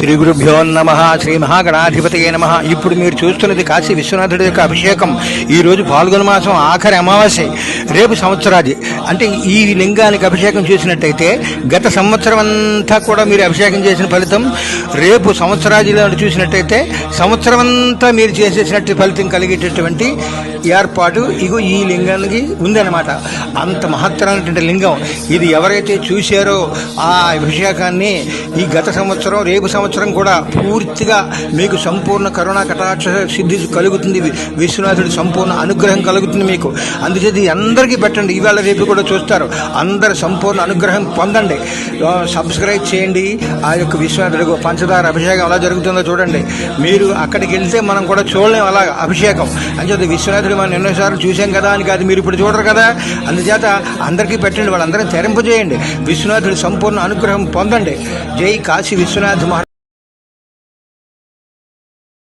శ్రీ గురుభ్యో నమ శ్రీ మహాగణాధిపతయే నమ. ఇప్పుడు మీరు చూస్తున్నది కాశీ విశ్వనాథుడి యొక్క అభిషేకం. ఈ రోజు పాల్గొన మాసం ఆఖరి అమావాస్య. రేపు సంవత్సరాది. అంటే ఈ లింగానికి అభిషేకం చేసినట్టయితే గత సంవత్సరం అంతా కూడా మీరు అభిషేకం చేసిన ఫలితం రేపు సంవత్సరాదిలో చూసినట్టయితే సంవత్సరం అంతా మీరు చేసేసినట్టు ఫలితం కలిగేటటువంటి ఏర్పాటు ఇగో ఈ లింగానికి ఉందన్నమాట. అంత మహత్తరమైనటువంటి లింగం. ఇది ఎవరైతే చూశారో ఆ అభిషేకాన్ని ఈ గత సంవత్సరం రేపు సంవత్సరం కూడా పూర్తిగా మీకు సంపూర్ణ కరుణా కటాక్ష సిద్ధి కలుగుతుంది. విశ్వనాథుడి సంపూర్ణ అనుగ్రహం కలుగుతుంది మీకు. అందుచేత ఎంత అందరికీ పెట్టండి. ఇవాళ రేపు కూడా చూస్తారు. అందరు సంపూర్ణ అనుగ్రహం పొందండి. సబ్స్క్రైబ్ చేయండి. ఆ యొక్క విశ్వనాథుడు పంచదార అభిషేకం ఎలా జరుగుతుందో చూడండి. మీరు అక్కడికి వెళ్తే మనం కూడా చూడలేం అలా అభిషేకం. అంచేత విశ్వనాథుడు మనం ఎన్నోసార్లు చూసాం కదా అని కాదు మీరు ఇప్పుడు చూడరు కదా. అందుచేత అందరికీ పెట్టండి. వాళ్ళందరినీ తెరింపజేయండి. విశ్వనాథుడి సంపూర్ణ అనుగ్రహం పొందండి. జై కాశీ విశ్వనాథ్ మహా